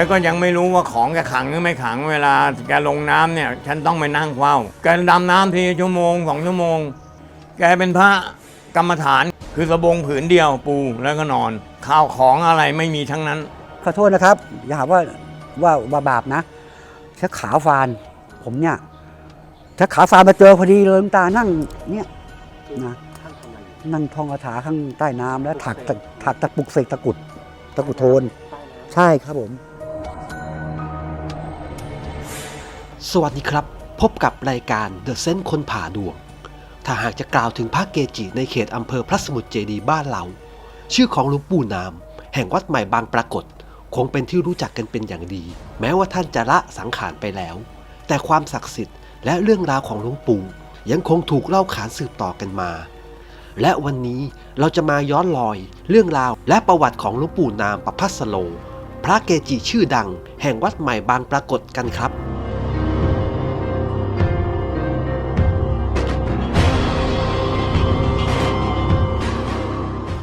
แล้วก็ยังไม่รู้ว่าของแกขังหรือไม่ขังเวลาแกลงน้ำเนี่ย ฉันต้องไปนั่งเฝ้าแกดำน้ำทีชั่วโมงสองชั่วโมง แกเป็นพระกรรมฐานคือสบงผืนเดียวปูแล้วก็นอน ข้าวของอะไรไม่มีทั้งนั้น ขอโทษนะครับ อย่าหาว่าว่าว่าบาปนะถ้าขาฟาน ผมเนี่ยถ้าขาฟานมาเจอพอดีเลยตานั่งเนี่ยนะนั่งท่องคาถาข้างใต้น้ำแล้วถักถักตะปุกเสกตะกุดตะกุดโทน ใช่ครับผม สวัสดีครับ พบกับรายการ The s e n s คนผ่าดวง ถ้าหากจะกล่าวถึงพระเกจิในเขตอำเภอพระสมุทรเจดีย์บ้านเรา ชื่อของหลวงปู่นาม แห่งวัดใหม่บางปรากฏ คงเป็นที่รู้จักกันเป็นอย่างดี แม้ว่าท่านจะละสังขารไปแล้ว แต่ความศักดิ์สิทธิ์และเรื่องราวของหลวงปู่ยังคงถูกเล่าขานสืบต่อกันมา และวันนี้เราจะมาย้อนรอย เรื่องราวและประวัติของหลวงปู่นามประพัสโล พระเกจิชื่อดัง แห่งวัดใหม่บางปรากฏกันครับ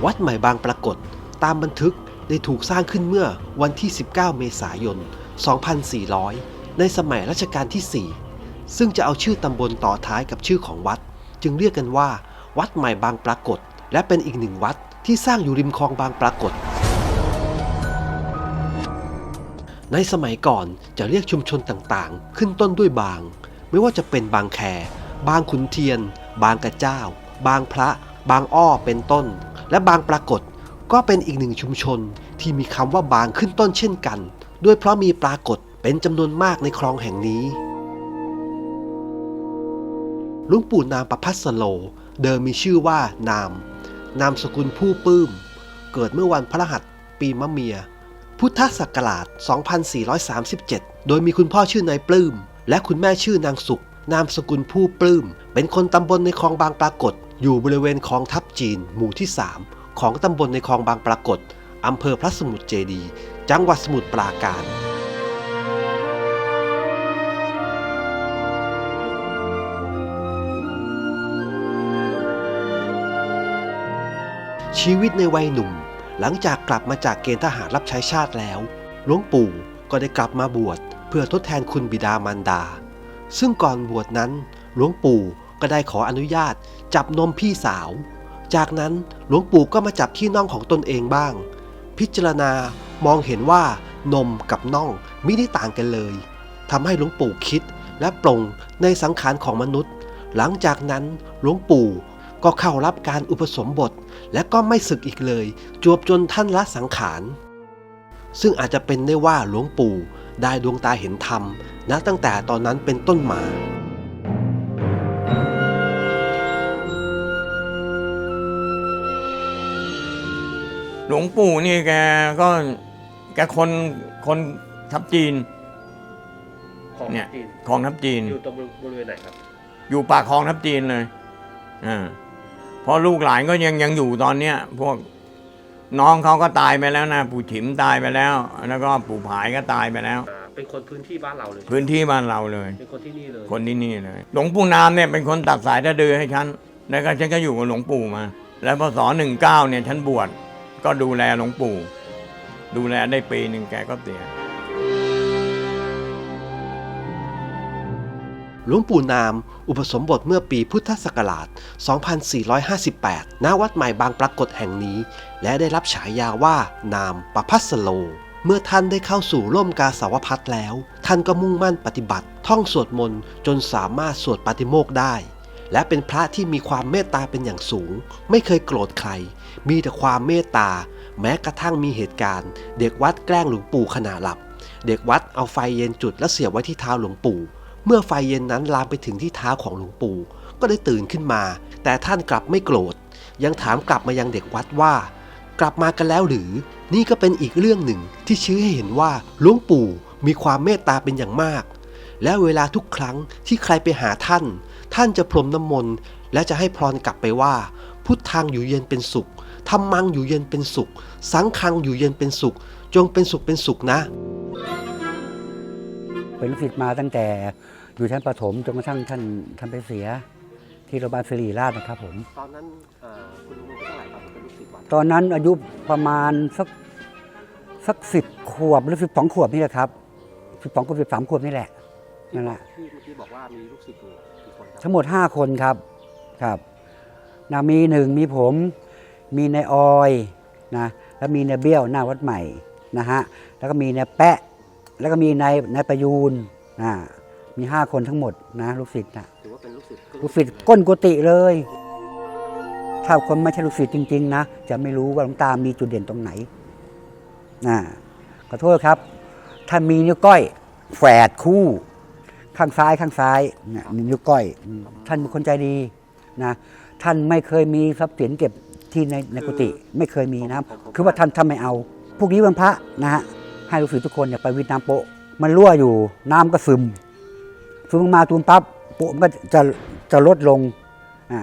วัดใหม่บางปรากฏตามบันทึกได้ถูกสร้างขึ้นเมื่อวันที่ 19 เมษายน 2400 ในสมัยรัชกาลที่ 4 ซึ่งจะเอาชื่อตำบลต่อท้ายกับชื่อของวัด จึงเรียกกันว่า วัดใหม่บางปรากฏ และเป็นอีกหนึ่งวัดที่สร้างอยู่ริมคลองบางปรากฏ ในสมัยก่อนจะเรียกชุมชนต่างๆ ขึ้นต้นด้วยบาง ไม่ว่าจะเป็นบางแค บางขุนเทียน บางกระเจ้า บางพระ บางอ้อเป็นต้น และบางปรากฏก็เป็นอีกหนึ่งชุมชนที่มีคำว่าบางขึ้นต้นเช่นกัน ด้วยเพราะมีปรากฏเป็นจำนวนมากในคลองแห่งนี้ลวงปู่นามประพัสโล เดิมมีชื่อว่านาม นามสกุลผู้ปลื้ม เกิดเมื่อวันพระรหัสปีมะเมีย พุทธศักราช 2437 โดยมีคุณพ่อชื่อนายปลื้ม และคุณแม่ชื่อนางสุข นามสกุลผู้ปลื้ม เป็นคนตำบลในคลองบางปรากฏ อยู่บริเวณคลองทับจีน หมู่ที่ 3 ของตำบลในคลองบางปรากฏอำเภอพระสมุทรเจดีย์จังหวัดสมุทรปราการ ชีวิตในวัยหนุ่ม หลังจากกลับมาจากเกณฑ์ทหารรับใช้ชาติแล้ว หลวงปู่ก็ได้กลับมาบวชเพื่อทดแทนคุณบิดามารดา ซึ่งก่อนบวชนั้น หลวงปู่ก็ได้ขออนุญาต จับนมพี่สาว จากนั้นหลวงปู่ก็มาจับที่น่องของตนเองบ้าง พิจารณามองเห็นว่านมกับน่องไม่ได้ต่างกันเลยทำให้หลวงปู่คิดและปลงในสังขารของมนุษย์ หลังจากนั้นหลวงปู่ก็เข้ารับการอุปสมบท และก็ไม่ศึกอีกเลย จวบจนท่านละสังขาร ซึ่งอาจจะเป็นได้ว่าหลวงปู่ได้ดวงตาเห็นธรรมณตั้งแต่ตอนนั้นเป็นต้นมา หลวงปู่นี่แกก็แกคนคนทับจีน ของเนี่ย จีนคลองทับจีน อยู่ตรงบริเวณไหนครับ อยู่ปากคลองทับจีนเลยอ่าเพราะลูกหลานก็ยังยังอยู่ตอนเนี้ย พวกน้องเขาก็ตายไปแล้วนะปู่ฉิมตายไปแล้ว แล้วก็ปู่ผายก็ตายไปแล้ว อ่า เป็นคนพื้นที่บ้านเราเลย พื้นที่บ้านเราเลย เป็นคนที่นี่เลยคนที่นี่เลย หลวงปู่นามเนี่ยเป็นคนตัดสายตะดือให้ฉัน แล้วก็ฉันก็อยู่กับหลวงปู่มา แล้วพศหนึ่งเก้าเนี่ยฉันบวช ก็ดูแลหลวงปู่ ดูแลได้ปีหนึ่งแกก็เสียหลวงปู่นาม อุปสมบทเมื่อปีพุทธศักราช 2458 ณ วัดใหม่บางปรากฏแห่งนี้ และได้รับฉายาว่านามประพัสโล เมื่อท่านได้เข้าสู่ร่มกาสาวพัดแล้ว ท่านก็มุ่งมั่นปฏิบัติ ท่องสวดมนต์จนสามารถสวดปาฏิโมกข์ได้ และเป็นพระที่มีความเมตตาเป็นอย่างสูง ไม่เคยโกรธใคร มีแต่ความเมตตา แม้กระทั่งมีเหตุการณ์ เด็กวัดแกล้งหลวงปู่ขณะหลับ เด็กวัดเอาไฟเย็นจุดและเสียบไว้ที่เท้าหลวงปู่ เมื่อไฟเย็นนั้นลามไปถึงที่เท้าของหลวงปู่ ก็ได้ตื่นขึ้นมา แต่ท่านกลับไม่โกรธ ยังถามกลับมายังเด็กวัดว่า กลับมากันแล้วหรือ นี่ก็เป็นอีกเรื่องหนึ่งที่ชี้ให้เห็นว่าหลวงปู่มีความเมตตาเป็นอย่างมาก และเวลาทุกครั้งที่ใครไปหาท่าน ท่านจะพรมน้ำมนต์และจะให้พรกลับไปว่า พุทธังอยู่เย็นเป็นสุข ธรรมังอยู่เย็นเป็นสุข สังฆังอยู่เย็นเป็นสุข จงเป็นสุขเป็นสุขนะ เป็นลูกศิษย์มาตั้งแต่อยู่ชั้นประถมจนกระทั่งท่านท่านไปเสีย ที่โรงพยาบาลศิริราชนะครับผมตอนนั้นคุณลุงเท่าไหร่ตอนเป็นลูกศิษย์วัดตอนนั้นอายุประมาณสักสักสิบขวบหรือสิบสองขวบนี่แหละครับสิบสองขวบสิบสามขวบนี่แหละนั่นแหละที่เมื่อกี้บอกว่ามีลูกศิษย์อยู่กี่คนครับทั้งหมดห้าคนครับครับนะมีหนึ่งมีผม มีนายออยนะแล้วมีนายเบี้ยวหน้าวัดใหม่นะฮะแล้วก็มีนายแปะ แล้วก็มีนายนายประยูนนะมีห้าคนทั้งหมดนะลูกศิษย์นะถือว่าเป็นลูกศิษย์ลูกศิษย์ก้นกุฏิเลย ถ้าคนไม่ใช่ลูกศิษย์จริง ๆ นะ จะไม่รู้ว่าหลวงตามีจุดเด่นตรงไหนนะขอโทษครับ ถ้ามีนิ้วก้อยแฝดคู่ ข้างซ้ายข้างซ้ายนะมีนิ้วก้อยอืมท่านเป็นคนใจดีนะท่านไม่เคยมีทรัพย์สินเก็บ ที่ในในกุฏิไม่เคยมีนะครับคือว่าท่านท่านไม่เอา พวกนี้วันพระนะฮะให้ลูกศิษย์ทุกคนเนี่ยไปวิดน้ำโปะมันรั่วอยู่น้ำก็ซึมซึมลงมาตูมปั๊บโปะมันก็จะจะลดลงอ่า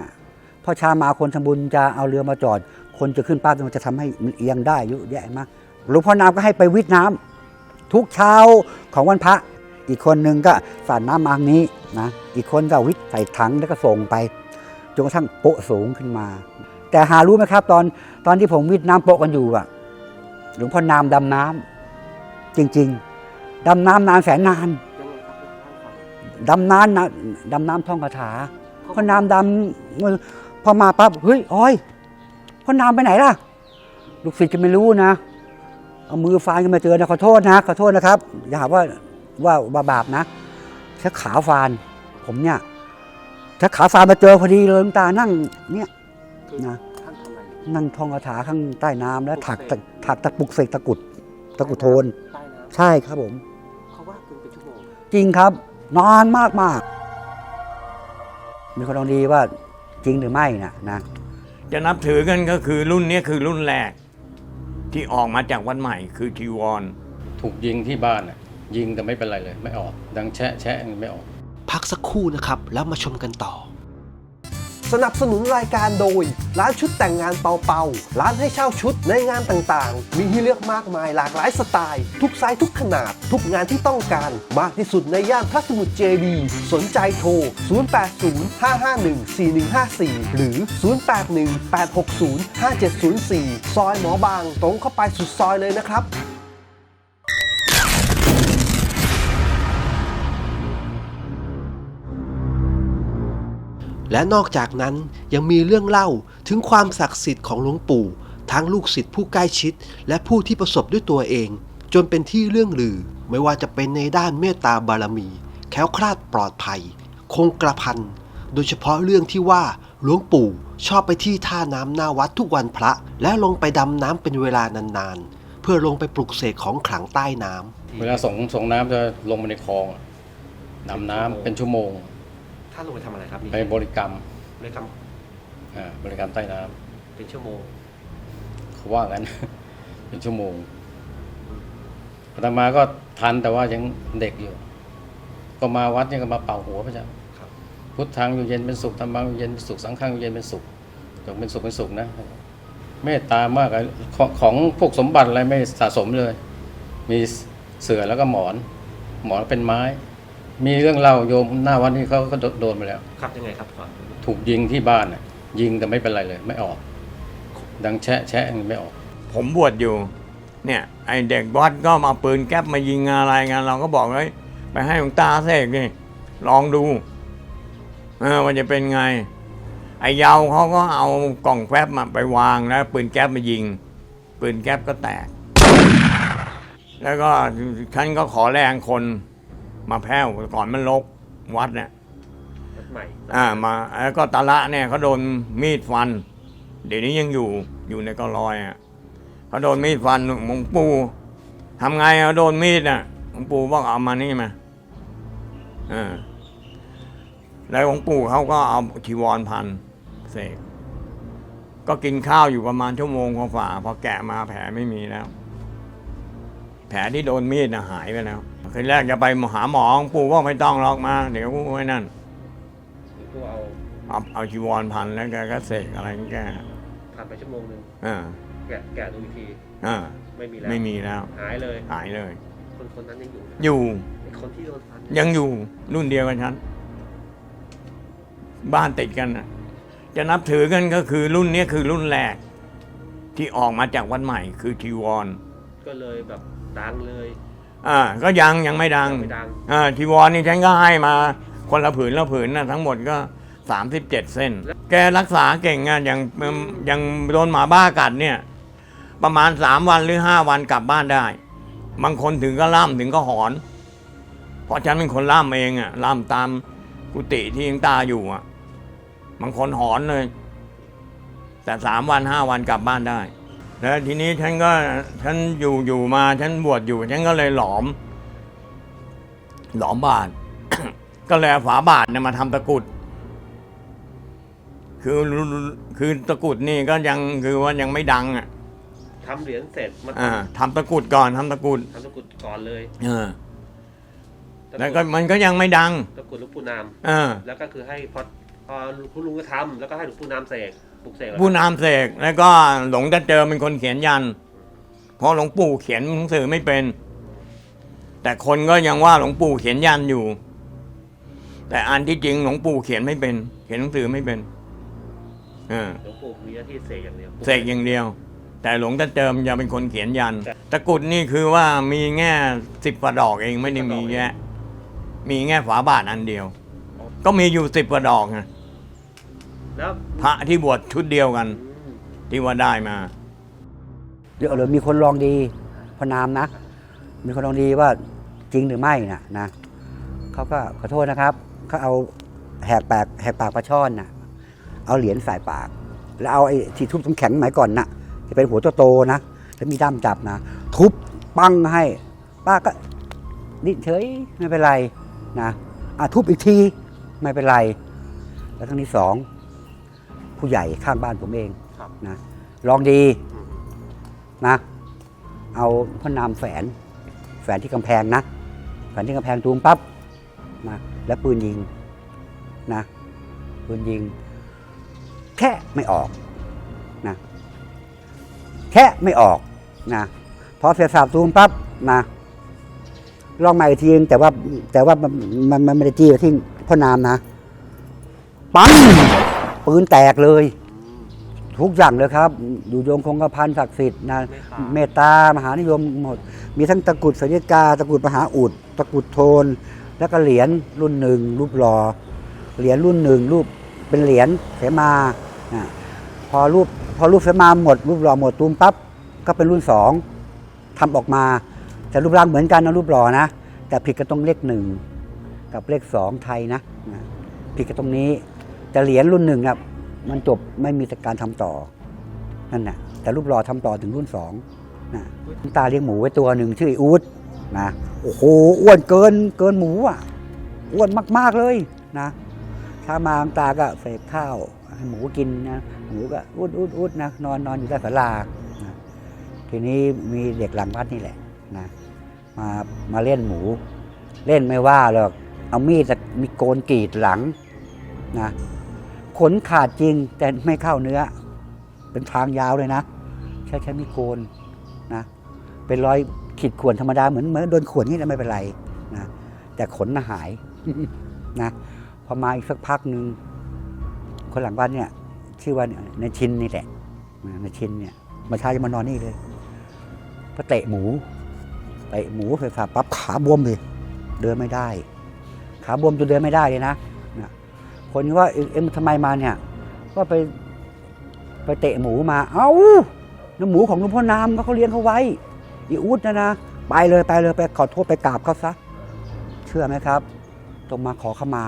พอเชามาคนทำบุญจะเอาเรือมาจอด คนจะขึ้นปั๊บมันจะทำให้มันเอียงได้เยอะแยะมากหลวงพ่อน้ำก็ให้ไปวิดน้ำทุกเช้าของวันพระ อีกคนหนึ่งก็สาดน้ำมาทางนี้นะอีกคนก็วิทย์ใส่ถังแล้วก็ส่งไปจนกระทั่งโปะสูงขึ้นมา แต่หารู้ไหมครับ ตอนตอนที่ผมวิทน้ำโปะกันอยู่อะหลวงพ่อนามดำน้ำจริง ๆ ดำน้ำนานแสนนานดำน้ำนะดำน้ำท่องคาถาพอน้ำดำพอมาปั๊บเฮ้ยอ้อยพ่อน้ำไปไหนล่ะ ลูกศิษย์จะไม่รู้นะ เอามือฟานกันมาเจอนะขอโทษนะขอโทษนะครับ อย่าหาว่าว่าว่าบาปนะถ้าขาฟาน ผมเนี่ยถ้าขาฟานมาเจอพอดีเลยลวงตานั่งเนี่ย นะท่านทำอะไรอยู่นั่งท่องคาถาข้างใต้น้ำแล้วถักตะถักตะปุกเสกตะกรุดตะกรุดโทนใต้น้ใช่ครับผมำเขาว่าเป็นเป็นชั่วโมงจริงครับนานมากมากมีคนลองดีว่าจริงหรือไม่นะนะจะนับถือกันก็คือรุ่นเนี้ยคือรุ่นแรก ที่ออกมาจากวัดใหม่คือจีวร ถูกยิงที่บ้านน่ะยิงแต่ไม่เป็นไรเลย ไม่ออก ดังแชะแชะไม่ออก พักสักครู่นะครับ แล้วมาชมกันต่อ สนับสนุนรายการโดย ร้านชุดแต่งงานเปาเปาร้านให้เช่าชุดในงานต่างๆ มีให้เลือกมากมายหลากหลายสไตล์ ทุกไซส์ทุกขนาด ทุกงานที่ต้องการ มากที่สุดในย่านพระสมุทรเจดีย์สนใจโทร 0805514154 หรือ 0818605704 ซอยหมอบางตรงเข้าไปสุดซอยเลยนะครับ และนอกจากนั้นยังมีเรื่องเล่าถึงความศักดิ์สิทธิ์ของหลวงปู่ ทั้งลูกศิษย์ผู้ใกล้ชิด และผู้ที่ประสบด้วยตัวเอง จนเป็นที่เรื่องลือ ไม่ว่าจะเป็นในด้านเมตตาบารมี แคล้วคลาดปลอดภัย คงกระพัน โดยเฉพาะเรื่องที่ว่าหลวงปู่ชอบไปที่ท่าน้ำหน้าวัดทุกวันพระ และลงไปดำน้ำเป็นเวลานานๆ เพื่อลงไปปลุกเสกของขลังใต้น้ำเวลาส่งส่งน้ำจะลงไปในคลองดำน้ำเป็นชั่วโมง ท่านลงไปทำอะไรครับนี่ไปบริกรรมเลยทอ่าบริกรรมใต้น้ำำเป็นชั่วโมงเขาว่างั้นเป็นชั่วโมงอาตมาก็ทันแต่ว่ายังเด็กอยู่ ก็มาวัดเนี่ยก็มาเป่าหัวพระเจ้า ครับ พุทธังอยู่เย็นเป็นสุขธรรมังอยู่เย็นเป็นสุขสังฆังอยู่เย็นเป็นสุขจงเป็นสุขเป็นสุขนะเมตตามากอะของของพวกสมบัติอะไรไม่สะสมเลย มีเสือแล้วก็หมอน หมอนเป็นไม้ มีเรื่องเล่าโยมหน้าวัดนี่เขาก็โดนมาแล้ว ครับยังไงครับก่อนถูกยิงที่บ้านน่ะยิงแต่ไม่เป็นไรเลย ไม่ออก ดังแชะแชะไม่ออก ผมบวชอยู่ เนี่ย ไอเด็กวัดก็มาปืนแก๊ปมายิงอะไรกันเราก็บอกเลยไปให้หลวงตาเสกนี่ลองดูเออว่าจะเป็นไง ไอเยาวเขาก็เอากล่องแฟบมาไปวางแล้ว ปืนแก๊ปมายิง ปืนแก๊ปก็แตก แล้วก็ฉันก็ขอแรงคน มาแพ้วก่อนมันลกวัดเนี่ยวัดใหม่ อ่ามาแล้วก็ตาละเนี่ยเขาโดนมีดฟัน เดี๋ยวนี้ยังอยู่อยู่ในกอลอยอะเขาโดนมีดฟันหลวงปู่ทำไงเขาโดนมีดอะหลวงปู่บอกเอามานี่มาอ่าแล้วหลวงปู่เขาก็เอาชีวรพันเสกก็กินข้าวอยู่ประมาณชั่วโมงกว่าๆพอแกะมาแผลไม่มีแล้ว แผลที่โดนมีดน่ะหายไปแล้ว คืนแรกจะไปหาหมอหลวงปู่ว่าไม่ต้องหรอกมา เดี๋ยวไว้นั่นหลวงปู่เอาเอาเอาจีวรพันแล้วแกก็เสกอะไรของแกผ่านไปชั่วโมงหนึ่งอ่าแกะแกะดูอีกทีอ่าไม่มีแล้วไม่มีแล้ว หายเลยหายเลย คนคนนั้นยังอยู่นะอยู่ไอ้คนที่โดนฟันยังอยู่รุ่นเดียวกันฉันบ้านติดกันน่ะจะนับถือกันก็คือรุ่นเนี้ยคือรุ่นแรก ที่ออกมาจากวัดใหม่คือจีวร ก็เลยแบบดังเลย อ่าก็ยังยังไม่ดังยังไม่ดัง อ่าจีวรนี่ฉันก็ให้มาคนละผืนละผืนนะทั้งหมดก็ 37 เส้น แกรักษาเก่งอะอย่างอย่างโดนหมาบ้ากัดเนี่ย ประมาณ 3 วันหรือ 5 วันกลับบ้านได้ บางคนถึงก็ล่ำถึงก็หอน เพราะฉันเป็นคนล่ำเองอะล่ำตามกุฏิที่ยังตาอยู่อะบางคนหอนเลย แต่สามวันห้าวันกลับบ้านได้ แล้วทีนี้ฉันก็ฉันอยู่อยู่มา ฉันบวชอยู่ ฉันก็เลยหลอม หลอมบาท ก็เลยเอาฝาบาทเนี่ยมาทำตะกรุด คือคือตะกรุดนี่ก็ยังคือว่ายังไม่ดังอะทำเหรียญเสร็จมาอ่าทำตะกรุดก่อนทำตะกรุดทำตะกรุดก่อนเลยเออตะแล้วรุก็ดมันก็ยังไม่ดังตะกรุดหลวงปู่นามเออแล้วก็คือให้พอพอคุณลุงก็ทำแล้วก็ให้หลวงปู่นามเสก ปลุกเสกผู้นามเสกแล้วก็หลงจะเจอเป็นคนเขียนยัน เพราะหลวงปู่เขียนหนังสือไม่เป็น แต่คนก็ยังว่าหลวงปู่เขียนยันอยู่ แต่อันที่จริงหลวงปู่เขียนไม่เป็น เขียนหนังสือไม่เป็นเออหลวงปู่มีหน้าที่เสกอย่างเดียวเสกอย่างเดียว แต่หลวงตาเจิมจะเป็นคนเขียนยัน ตะกรุดนี่คือว่ามีแง่สิบกว่าดอกเองไม่ได้มีแยะมีแง่ฝาบาทอันเดียว ก็มีอยู่สิบกว่าดอกไง แล้วพระที่บวชชุดเดียวกันอืมที่ว่าได้มาเดี๋ยวเลยมีคนลองดีพอนามนะ มีคนลองดีว่าจริงหรือไม่นะนะเขาก็ขอโทษนะครับเขาเอาแหกปากแหกปากปลาช่อนนะเอาเหรียญใส่ปาก แล้วเอาไอ้ที่ทุบแข็งๆสมัยก่อนนะจะเป็นหัวโตๆนะแล้วมีด้ามจับนะทุบปังให้ ป้าก็นิ่งเฉยไม่เป็นไรนะอะทุบอีกทีไม่เป็นไร แล้วครั้งที่สอง ผู้ใหญ่ข้างบ้านผมเองครับ นะลองดีอืมนะ เอาพระนามแฝน แฝนที่กำแพงนะ แฝนที่กำแพงตูมปั๊บนะแล้วปืนยิงนะปืนยิง แค่ไม่ออกนะแค่ไม่ออกนะพอเสียสาบตูมปั๊บนะลองใหม่อีกทีนึงแต่ว่าแต่ว่ามันมันมันไม่ได้จี้ไปที่พ่อนามนะ ปัง ปืนแตกเลย ทุกอย่างเลยครับ อยู่ยงคงกระพันศักดิ์สิทธิ์นะเมตตามหานิยมหมด มีทั้งตะกรุดสัญญกา ตะกรุดมหาอุด ตะกรุดโทน แล้วก็เหรียญรุ่นหนึ่งรูปหลอ่อเหรียญรุ่นหนึ่งรูปเป็นเหรียญเสมาอะพอรูปพอรูปเสมาหมด รูปหล่อหมดตูมปั๊บก็เป็นรุ่นสองทำออกมาแต่รูปร่างเหมือนกันนะรูปหล่อนะแต่ผิดกันตรงเลขหนึ่งกับเลขสองไทยนะนะผิดกันตรงนี้ แต่เหรียญรุ่นหนึ่งอะมันจบไม่มีการทำต่อนั่นน่ะแต่รูปหล่อทำต่อถึงรุ่นสองนะตาเลี้ยงหมูไว้ตัวหนึ่งชื่ออ้อูดนะโอ้โหอ้วนเกินเกินหมูอะอ้วนมาก ๆเลยนะถ้ามาตาก็เสกข้าวให้หมูกินนะหมูก็อุดอุดอุดนะนอนนอนอยู่ใต้ศาลานะทีนี้มีเด็กหลังวัดนี่แหละนะมามาเล่นหมู เล่นไม่ว่าหรอกเอามีดมีโกนกรีดหลังนะ ขนขาดจริงแต่ไม่เข้าเนื้อ เป็นทางยาวเลยนะ ใช้ใช้มีโกนนะ เป็นรอยขีดข่วนธรรมดาเหมือนเหมือนโดนข่วนนี่ไม่เป็นไรนะแต่ขนน่ะหายนะพอมาอีกสักพักหนึ่งคนหลังบ้านเนี่ย ชื่อว่าเนี่ยในชินนี่แหละในชินเนี่ยมาช้าจะมานอนนี่เลยพอเตะหมูเตะหมูไฟฟ้าปั๊บขาบวมเลยเดินไม่ได้ ขาบวมจนเดินไม่ได้เลยนะ คนว่าเอ็มทำไมมาเนี่ยก็ไปไปเตะหมูมา เอ้าน้ำหมูของหลวงพ่อนามก็เขาเลี้ยงเขาไว้ อีอุดนะนะ ไปเลยไปเลยไปขอโทษไปกราบเขาซะ เชื่อไหมครับต้องมาขอขมา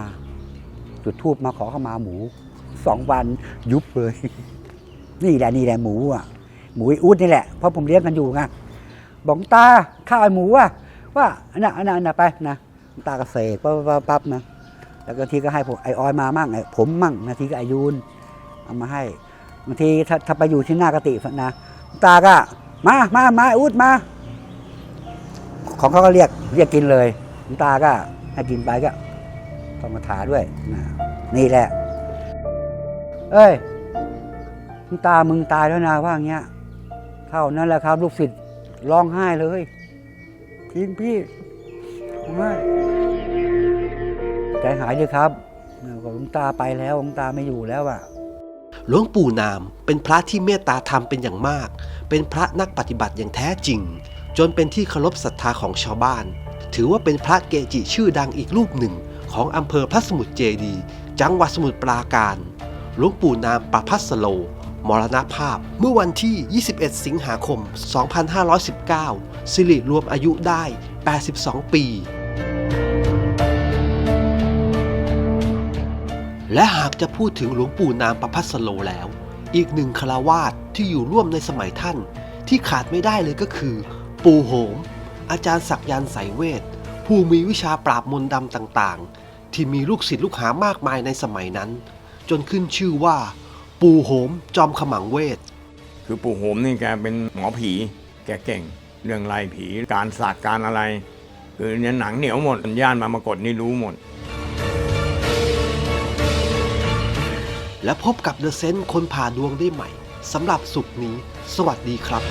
จุดทูบมาขอขมาหมูสองวันยุบเลย นี่แหละนี่แหละหมูอะ หมูอีอุดนี่แหละเพราะผมเลี้ยงกันอยู่ไงบอกตาข้าวไอหมูอะว่าอันน่ะอันน่ะอันน่ะไปนะตาก็เสกปั๊บปั๊บนะ แล้วก็ทีก็ให้ผมไอออยมามั่งไอผมมั่งนาทีก็ไอายูนเอามาให้บางทีถ้าถ้าไปอยู่ที่หน้ากตินะตาก็มามามาอุดมา ของเขาก็เรียกเรียกกินเลยตาก็ให้กินไปก็ต้องมาถาด้วยนะนี่แหละ เอ้ยตามึงตายแล้วนะว่าอย่างเงี้ยเท่านั้นแหละครับ ลูกศิษย์ร้องไห้เลยทิ้งพี่ไม่ ใจหายเลยครับหลวงตาไปแล้วหลวงตาไม่อยู่แล้วอะหลวงปู่นามเป็นพระที่เมตตาธรรมเป็นอย่างมาก เป็นพระนักปฏิบัติอย่างแท้จริง จนเป็นที่เคารพศรัทธาของชาวบ้าน ถือว่าเป็นพระเกจิชื่อดังอีกรูปหนึ่ง ของอำเภอพระสมุทรเจดี จังหวัดสมุทรปราการหลวงปู่นามประพัสโล มรณภาพเมื่อวันที่ 21 สิงหาคม 2519 สิริรวมอายุได้ 82 ปี และหากจะพูดถึงหลวงปู่นามประพัสโลแล้ว อีกหนึ่งคารวาสที่อยู่ร่วมในสมัยท่าน ที่ขาดไม่ได้เลยก็คือ ปู่โหม อาจารย์ศักยันต์สายเวท ผู้มีวิชาปราบมนต์ดำต่างๆ ที่มีลูกศิษย์ลูกหามากมายในสมัยนั้น จนขึ้นชื่อว่า ปู่โหมจอมขมังเวท คือปู่โหมนี่แกเป็นหมอผี แกเก่ง เรื่องไล่ผี การศาสตร์การอะไร คือเนี่ยหนังเหนียวหมดย่านมามากดนี่รู้หมด และพบกับเดอะเซนต์คนผ่าดวงได้ใหม่สำหรับสุขนี้ สวัสดีครับ